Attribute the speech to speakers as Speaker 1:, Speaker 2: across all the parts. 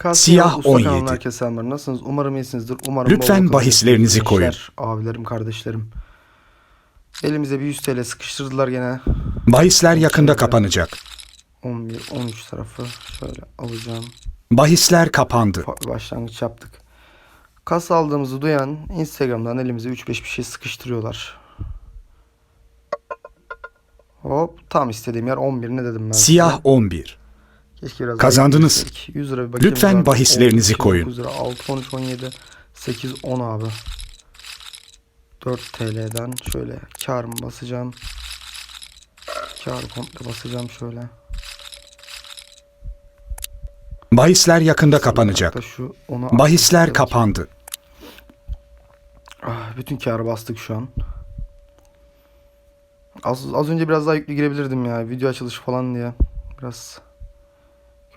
Speaker 1: Kasya
Speaker 2: Siyah
Speaker 1: Usta
Speaker 2: 17.
Speaker 1: kanalına herkese selamlar. Nasılsınız? Umarım iyisinizdir. Umarım
Speaker 2: Lütfen
Speaker 1: bol
Speaker 2: bahislerinizi
Speaker 1: kazanırsınız.
Speaker 2: koyun.
Speaker 1: Gençler, Abilerim, kardeşlerim. Elimize bir 100 TL sıkıştırdılar gene.
Speaker 2: Bahisler yakında kapanacak.
Speaker 1: 11, 13 tarafı şöyle alacağım.
Speaker 2: Bahisler kapandı.
Speaker 1: Başlangıç yaptık. Kas aldığımızı duyan Instagram'dan elimize 3-5 bir şey sıkıştırıyorlar. Hop tam istediğim yer 11 ne dedim ben
Speaker 2: Siyah
Speaker 1: size?
Speaker 2: 11.
Speaker 1: Keşke biraz
Speaker 2: Kazandınız.
Speaker 1: daha yükseltsek. 100 lira bir bakayım.
Speaker 2: Lütfen
Speaker 1: vardı.
Speaker 2: bahislerinizi
Speaker 1: 12,
Speaker 2: koyun.
Speaker 1: 9 lira, 6, 13, 17, 8, 10 abi. 4 TL'den şöyle karımı basacağım. Kar komple basacağım şöyle.
Speaker 2: Bahisler yakında kapanacak. Bahisler kapandı.
Speaker 1: Ah, bütün karı bastık şu an. Az, az önce biraz daha yüklü girebilirdim ya. Video açılışı falan diye. Biraz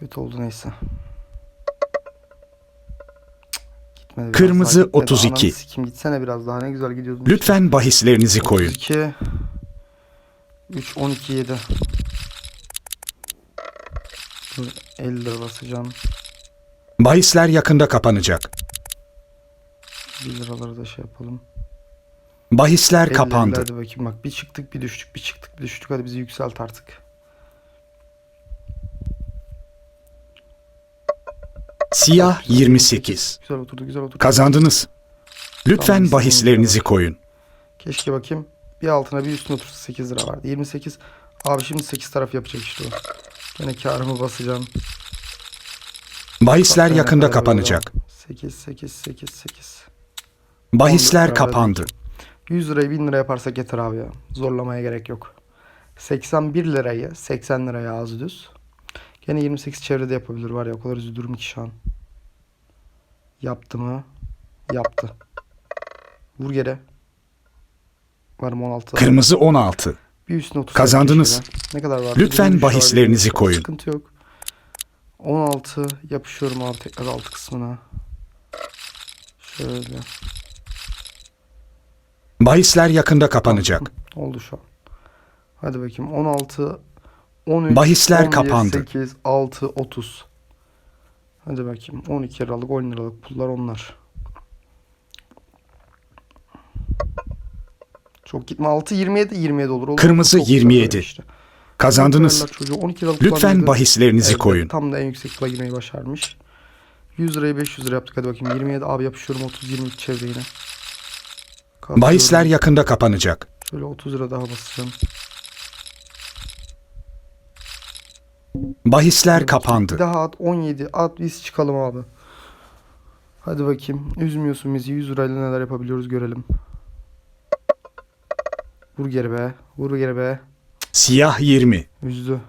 Speaker 1: kötü oldu neyse. Gitmedi biraz
Speaker 2: Kırmızı
Speaker 1: daha gitmedi.
Speaker 2: 32.
Speaker 1: Ananı sikim gitsene biraz daha ne güzel gidiyordun.
Speaker 2: Lütfen bahislerinizi koyun.
Speaker 1: 32 3 12 7 Dur, 50 lira basacağım.
Speaker 2: Bahisler yakında kapanacak.
Speaker 1: 1 liraları da şey yapalım.
Speaker 2: Bahisler
Speaker 1: 50,
Speaker 2: kapandı.
Speaker 1: Hadi bakayım bak bir çıktık bir düştük bir çıktık bir düştük hadi bizi yükselt artık.
Speaker 2: Siyah 28.
Speaker 1: Güzel oturdu güzel oturdu.
Speaker 2: Kazandınız. Lütfen bahislerinizi koyun.
Speaker 1: Keşke bakayım. Bir altına bir üstüne otursa 8 lira vardı. 28. Abi şimdi 8 taraf yapacak işte o. Gene karımı basacağım.
Speaker 2: Bahisler
Speaker 1: Bak,
Speaker 2: yakında
Speaker 1: kadar
Speaker 2: kapanacak.
Speaker 1: böyle. 8 8 8 8.
Speaker 2: Bahisler kapandı.
Speaker 1: 100 lirayı 1000 lira yaparsak yeter abi ya. Zorlamaya gerek yok. 81 lirayı 80 liraya az düz. Gene 28 çevrede yapabilir var ya o kadar üzülürüm ki şu an. Yaptı mı? Yaptı. Vur geri. Varım 16.
Speaker 2: Kırmızı 16.
Speaker 1: Bir üstüne otursak
Speaker 2: Kazandınız.
Speaker 1: keşke de. Ne kadar var?
Speaker 2: Lütfen
Speaker 1: 23 var,
Speaker 2: bahislerinizi
Speaker 1: 23 var.
Speaker 2: koyun.
Speaker 1: Sıkıntı yok. 16 yapışıyorum abi tekrar alt kısmına. Şöyle.
Speaker 2: Bahisler yakında kapanacak.
Speaker 1: Oldu şu an. Hadi bakayım 16 13
Speaker 2: Bahisler
Speaker 1: 11,
Speaker 2: kapandı.
Speaker 1: 8 6 30. Hadi bakayım 12 liralık 10 liralık pullar onlar. Çok gitme 6 27 27 olur. olur.
Speaker 2: Kırmızı
Speaker 1: Çok güzel
Speaker 2: 27.
Speaker 1: böyle işte.
Speaker 2: Kazandınız.
Speaker 1: Verirler Çocuğu 12 liralık pullar
Speaker 2: Lütfen bahislerinizi
Speaker 1: Evet,
Speaker 2: koyun.
Speaker 1: Tam da en yüksek pula girmeyi başarmış. 100 lirayı 500 lira yaptık hadi bakayım. 27 abi yapışıyorum 30 23 çevre yine.
Speaker 2: Bahisler yakında kapanacak.
Speaker 1: Şöyle 30 lira daha basacağım.
Speaker 2: Bahisler kapandı.
Speaker 1: daha at 17 at biz çıkalım abi. Hadi bakayım. Üzmüyorsun bizi 100 lirayla neler yapabiliyoruz görelim. Vur geri be. Vur geri be.
Speaker 2: Siyah 20.
Speaker 1: Üzdü.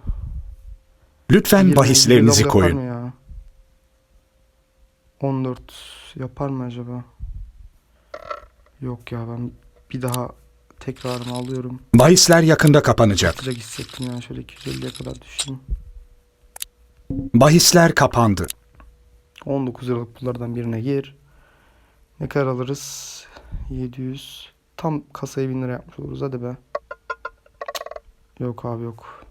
Speaker 2: Lütfen
Speaker 1: 20,
Speaker 2: bahislerinizi
Speaker 1: 20 yapar
Speaker 2: koyun.
Speaker 1: ya? 14 yapar mı acaba? Yok ya ben bir daha tekrarını alıyorum.
Speaker 2: Bahisler yakında kapanacak.
Speaker 1: Sıcak hissettim yani şöyle 250'ye kadar düşeyim.
Speaker 2: Bahisler kapandı.
Speaker 1: 19 liralık pullardan birine gir. Ne kadar alırız? 700. Tam kasayı 1000 lira yapmış oluruz hadi be. Yok abi yok.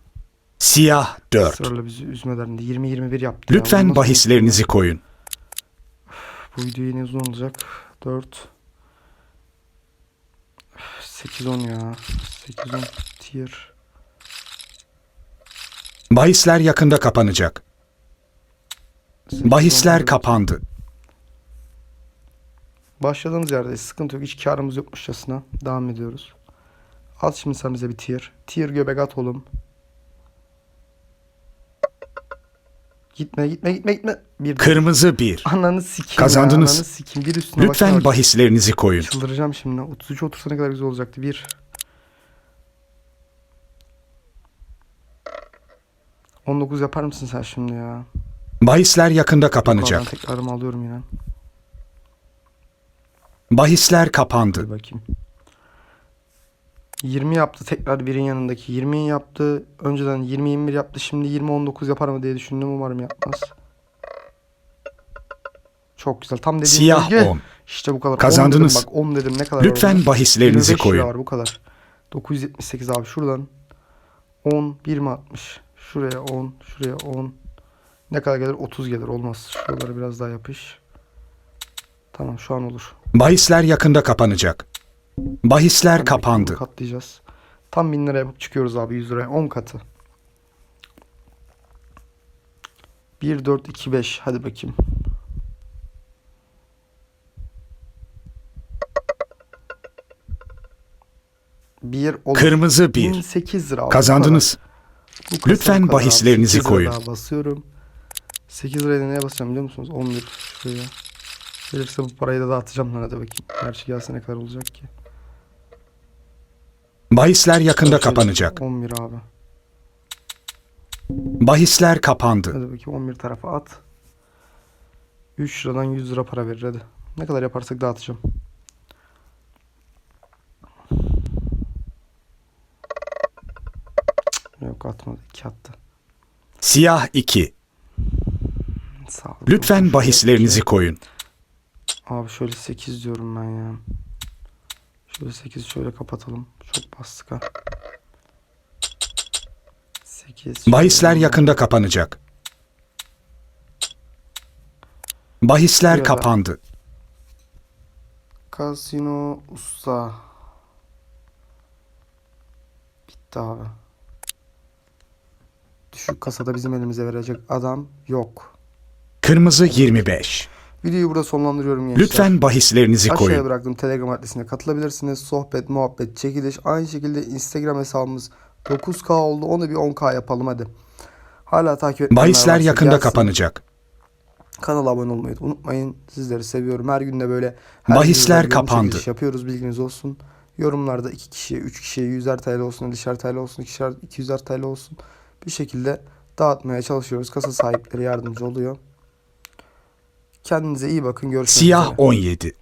Speaker 2: Siyah 4.
Speaker 1: Sırayla bizi üzmelerinde 20-21 yaptı ya.
Speaker 2: Lütfen
Speaker 1: nasıl
Speaker 2: bahislerinizi koyun.
Speaker 1: Bu video yine uzun olacak. 4 8-10 ya. 8-10 tier.
Speaker 2: Bahisler yakında kapanacak.
Speaker 1: 8-10
Speaker 2: Bahisler kapandı.
Speaker 1: Başladığımız yerdeyiz. Sıkıntı yok. Hiç karımız yokmuşçasına. Devam ediyoruz. At şimdi sen bize bir tier. Tier göbek at oğlum. Gitme gitme gitme gitme. Bir
Speaker 2: Kırmızı 1.
Speaker 1: Ananı sikeyim
Speaker 2: Kazandınız.
Speaker 1: ya. Ananı sikeyim. Bir üstüne
Speaker 2: Lütfen bahislerinizi koyun.
Speaker 1: Çıldıracağım şimdi. 33 otursa ne kadar güzel olacaktı. Bir. On dokuz yapar mısın sen şimdi ya?
Speaker 2: Bahisler yakında kapanacak.
Speaker 1: tekrarımı alıyorum yine.
Speaker 2: Bahisler
Speaker 1: Dur
Speaker 2: kapandı.
Speaker 1: bakayım. 20 yaptı tekrar birin yanındaki. 20'yi yaptı. Önceden 20-21 yaptı. Şimdi 20-19 yapar mı diye düşündüm. Umarım yapmaz. Çok güzel. Tam dediğim
Speaker 2: Siyah
Speaker 1: bölge.
Speaker 2: 10.
Speaker 1: İşte bu kadar. 10
Speaker 2: Kazandınız.
Speaker 1: dedim bak 10 dedim ne kadar
Speaker 2: Lütfen
Speaker 1: orada?
Speaker 2: bahislerinizi
Speaker 1: 25 lira
Speaker 2: koyun.
Speaker 1: var bu kadar. 978 abi şuradan 10 1 mi atmış? Şuraya 10, şuraya 10. Ne kadar gelir? 30 gelir. Olmaz. Şuraları biraz daha yapış. Tamam şu an olur.
Speaker 2: Bahisler yakında kapanacak. Bahisler
Speaker 1: Hemen
Speaker 2: kapandı.
Speaker 1: Katlayacağız. Tam 1000 lira yapıp çıkıyoruz abi 100 liraya. 10 katı. 1, 4, 2, 5. Hadi bakayım. Bir olur.
Speaker 2: Kırmızı bir.
Speaker 1: 1008 lira. abi,
Speaker 2: Kazandınız.
Speaker 1: Bu
Speaker 2: Lütfen bahislerinizi
Speaker 1: 8 lira
Speaker 2: koyun.
Speaker 1: basıyorum. 8 liraya neye basacağım biliyor musunuz? 11 şuraya. Gelirse bu parayı da dağıtacağım lan hadi bakayım. Gerçi gelse ne kadar olacak ki?
Speaker 2: Bahisler yakında kapanacak.
Speaker 1: 11 abi.
Speaker 2: Bahisler kapandı.
Speaker 1: Hadi bakayım 11 tarafa at. 3 liradan 100 lira para verir hadi. Ne kadar yaparsak dağıtacağım. Cık, Yok atmadı. 2 attı.
Speaker 2: Siyah 2.
Speaker 1: Sağ ol.
Speaker 2: Lütfen
Speaker 1: Şöyle
Speaker 2: bahislerinizi koyun.
Speaker 1: Abi şöyle 8 diyorum ben ya. Şöyle 8 şöyle kapatalım. Çok bastık ha. 8.
Speaker 2: Bahisler yakında kapanacak. Bahisler
Speaker 1: Şurada.
Speaker 2: kapandı.
Speaker 1: Kasino usta. Bitti abi. Düşük kasada bizim elimize verecek adam yok.
Speaker 2: Kırmızı 25.
Speaker 1: Videoyu burada sonlandırıyorum gençler.
Speaker 2: Lütfen bahislerinizi
Speaker 1: Aşağıya
Speaker 2: koyun.
Speaker 1: bıraktığım Telegram adresine katılabilirsiniz. Sohbet, muhabbet, çekiliş. Aynı şekilde Instagram hesabımız 9K oldu. Onu bir 10K yapalım hadi. Hala takip etmeyenler
Speaker 2: Bahisler
Speaker 1: varsa
Speaker 2: yakında
Speaker 1: gelsin.
Speaker 2: kapanacak.
Speaker 1: Kanala abone olmayı unutmayın. Sizleri seviyorum. Her gün de böyle her
Speaker 2: Bahisler kapandı.
Speaker 1: yapıyoruz bilginiz olsun. Yorumlarda 2 kişiye, 3 kişiye 100'er TL olsun, 50'şer TL olsun, 2'şer 200'er TL olsun. Bir şekilde dağıtmaya çalışıyoruz. Kasa sahipleri yardımcı oluyor. Kendinize iyi bakın. Görüşmek
Speaker 2: Siyah
Speaker 1: üzere.
Speaker 2: 17.